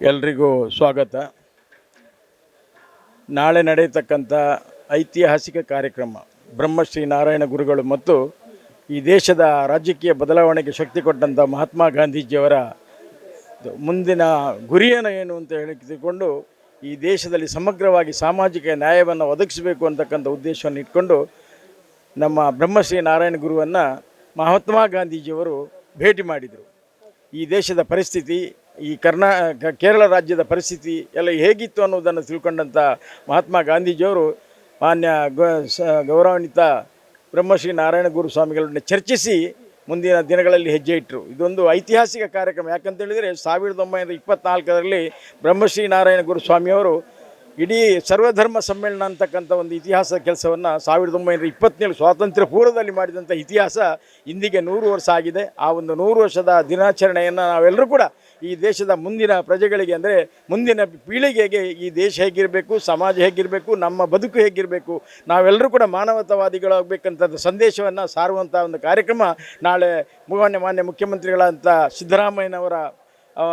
ಎಲ್ರಿಗೂ ಸ್ವಾಗತ. ನಾಳೆ ನಡೆಯತಕ್ಕಂಥ ಐತಿಹಾಸಿಕ ಕಾರ್ಯಕ್ರಮ, ಬ್ರಹ್ಮಶ್ರೀ ನಾರಾಯಣ ಗುರುಗಳು ಮತ್ತು ಈ ದೇಶದ ರಾಜಕೀಯ ಬದಲಾವಣೆಗೆ ಶಕ್ತಿ ಕೊಟ್ಟಂಥ ಮಹಾತ್ಮ ಗಾಂಧೀಜಿಯವರ ಮುಂದಿನ ಗುರಿಯನ್ನು ಏನು ಅಂತ ಹೇಳಿ ತಿಳ್ಕೊಂಡು ಈ ದೇಶದಲ್ಲಿ ಸಮಗ್ರವಾಗಿ ಸಾಮಾಜಿಕ ನ್ಯಾಯವನ್ನು ಒದಗಿಸಬೇಕು ಅಂತಕ್ಕಂಥ ಉದ್ದೇಶವನ್ನು ಇಟ್ಕೊಂಡು ನಮ್ಮ ಬ್ರಹ್ಮಶ್ರೀ ನಾರಾಯಣ ಗುರುವನ್ನು ಮಹಾತ್ಮ ಗಾಂಧೀಜಿಯವರು ಭೇಟಿ ಮಾಡಿದರು. ಈ ದೇಶದ ಪರಿಸ್ಥಿತಿ ಈ ಕರ್ನಾ ಕೇರಳ ರಾಜ್ಯದ ಪರಿಸ್ಥಿತಿ ಎಲ್ಲ ಹೇಗಿತ್ತು ಅನ್ನೋದನ್ನು ತಿಳ್ಕೊಂಡಂಥ ಮಹಾತ್ಮ ಗಾಂಧೀಜಿಯವರು ಮಾನ್ಯ ಗೌರವಾನ್ವಿತ ಬ್ರಹ್ಮಶ್ರೀ ನಾರಾಯಣ ಗುರು ಸ್ವಾಮಿಗಳನ್ನ ಚರ್ಚಿಸಿ ಮುಂದಿನ ದಿನಗಳಲ್ಲಿ ಹೆಜ್ಜೆ ಇಟ್ಟರು ಇದೊಂದು ಐತಿಹಾಸಿಕ ಕಾರ್ಯಕ್ರಮ. ಯಾಕಂತ ಹೇಳಿದರೆ ಸಾವಿರದ ಒಂಬೈನೂರ ಇಪ್ಪತ್ನಾಲ್ಕರಲ್ಲಿ ಬ್ರಹ್ಮಶ್ರೀ ನಾರಾಯಣ ಗುರು ಸ್ವಾಮಿಯವರು ಇಡೀ ಸರ್ವಧರ್ಮ ಸಮ್ಮೇಳನ ಅಂತಕ್ಕಂಥ ಒಂದು ಇತಿಹಾಸ ಕೆಲಸವನ್ನು ಸಾವಿರದ ಒಂಬೈನೂರ ಇಪ್ಪತ್ತೇಳು ಸ್ವಾತಂತ್ರ್ಯ ಪೂರ್ವದಲ್ಲಿ ಮಾಡಿದಂಥ ಇತಿಹಾಸ ಇಂದಿಗೆ ನೂರು ವರ್ಷ ಆಗಿದೆ. ಆ ಒಂದು ನೂರು ವರ್ಷದ ದಿನಾಚರಣೆಯನ್ನು ನಾವೆಲ್ಲರೂ ಕೂಡ ಈ ದೇಶದ ಮುಂದಿನ ಪ್ರಜೆಗಳಿಗೆ ಅಂದರೆ ಮುಂದಿನ ಪೀಳಿಗೆಗೆ ಈ ದೇಶ ಹೇಗಿರಬೇಕು, ಸಮಾಜ ಹೇಗಿರಬೇಕು, ನಮ್ಮ ಬದುಕು ಹೇಗಿರಬೇಕು, ನಾವೆಲ್ಲರೂ ಕೂಡ ಮಾನವತಾವಾದಿಗಳಾಗಬೇಕಂತ ಸಂದೇಶವನ್ನು ಸಾರುವಂಥ ಒಂದು ಕಾರ್ಯಕ್ರಮ ನಾಳೆ ಮಾನ್ಯ ಮಾನ್ಯ ಮುಖ್ಯಮಂತ್ರಿಗಳಂಥ ಸಿದ್ದರಾಮಯ್ಯನವರ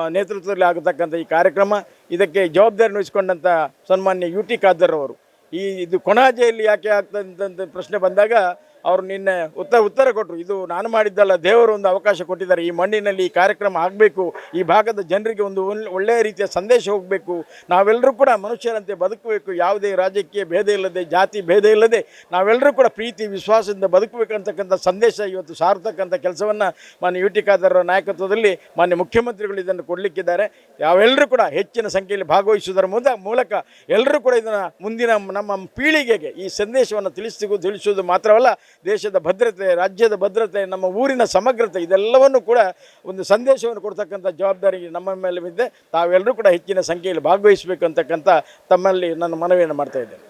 ನೇತೃತ್ವದಲ್ಲಿ ಆಗತಕ್ಕಂಥ ಈ ಕಾರ್ಯಕ್ರಮ. ಇದಕ್ಕೆ ಜವಾಬ್ದಾರಿ ವಹಿಸಿಕೊಂಡಂಥ ಸನ್ಮಾನ್ಯ ಯು ಟಿ ಖಾದರ್ ಅವರು. ಈ, ಇದು ಕೊಣಾಜೆಯಲ್ಲಿ ಯಾಕೆ ಆಗ್ತದಂತ ಪ್ರಶ್ನೆ ಬಂದಾಗ ಅವರು ನಿನ್ನೆ ಉತ್ತರ ಉತ್ತರ ಕೊಟ್ಟರು ಇದು ನಾನು ಮಾಡಿದ್ದಲ್ಲ, ದೇವರು ಒಂದು ಅವಕಾಶ ಕೊಟ್ಟಿದ್ದಾರೆ. ಈ ಮಣ್ಣಿನಲ್ಲಿ ಈ ಕಾರ್ಯಕ್ರಮ ಆಗಬೇಕು. ಈ ಭಾಗದ ಜನರಿಗೆ ಒಂದು ಒಳ್ಳೆ- ಒಳ್ಳೆಯ ರೀತಿಯ ಸಂದೇಶ ಹೋಗಬೇಕು. ನಾವೆಲ್ಲರೂ ಕೂಡ ಮನುಷ್ಯರಂತೆ ಬದುಕಬೇಕು. ಯಾವುದೇ ರಾಜಕೀಯ ಭೇದ ಇಲ್ಲದೆ, ಜಾತಿ ಭೇದ ಇಲ್ಲದೆ ನಾವೆಲ್ಲರೂ ಕೂಡ ಪ್ರೀತಿ, ವಿಶ್ವಾಸದಿಂದ ಬದುಕಬೇಕಂತಕ್ಕಂಥ ಸಂದೇಶ ಇವತ್ತು ಸಾರತಕ್ಕಂಥ ಕೆಲಸವನ್ನು ಮಾನ್ಯ ಯು ಟಿ ಖಾದರ್ ನಾಯಕತ್ವದಲ್ಲಿ ಮಾನ್ಯ ಮುಖ್ಯಮಂತ್ರಿಗಳು ಇದನ್ನು ಕೊಡಲಿಕ್ಕಿದ್ದಾರೆ. ಯಾವೆಲ್ಲರೂ ಕೂಡ ಹೆಚ್ಚಿನ ಸಂಖ್ಯೆಯಲ್ಲಿ ಭಾಗವಹಿಸುವುದರ ಮೂಲಕ ಎಲ್ಲರೂ ಕೂಡ ಇದನ್ನು ಮುಂದಿನ ನಮ್ಮ ಪೀಳಿಗೆಗೆ ಈ ಸಂದೇಶವನ್ನು ತಿಳಿಸಿಗೂ ತಿಳಿಸುವುದು ಮಾತ್ರವಲ್ಲ ದೇಶದ ಭದ್ರತೆ, ರಾಜ್ಯದ ಭದ್ರತೆ, ನಮ್ಮ ಊರಿನ ಸಮಗ್ರತೆ, ಇದೆಲ್ಲವನ್ನು ಕೂಡ ಒಂದು ಸಂದೇಶವನ್ನು ಕೊಡ್ತಕ್ಕಂಥ ಜವಾಬ್ದಾರಿ ನಮ್ಮ ಮೇಲೆ ಇದೆ ತಾವೆಲ್ಲರೂ ಕೂಡ ಹೆಚ್ಚಿನ ಸಂಖ್ಯೆಯಲ್ಲಿ ಭಾಗವಹಿಸಬೇಕು ಅಂತಕ್ಕಂಥ ತಮ್ಮಲ್ಲಿ ನಾನು ಮನವಿಯನ್ನು ಮಾಡ್ತಾ ಇದ್ದೇನೆ.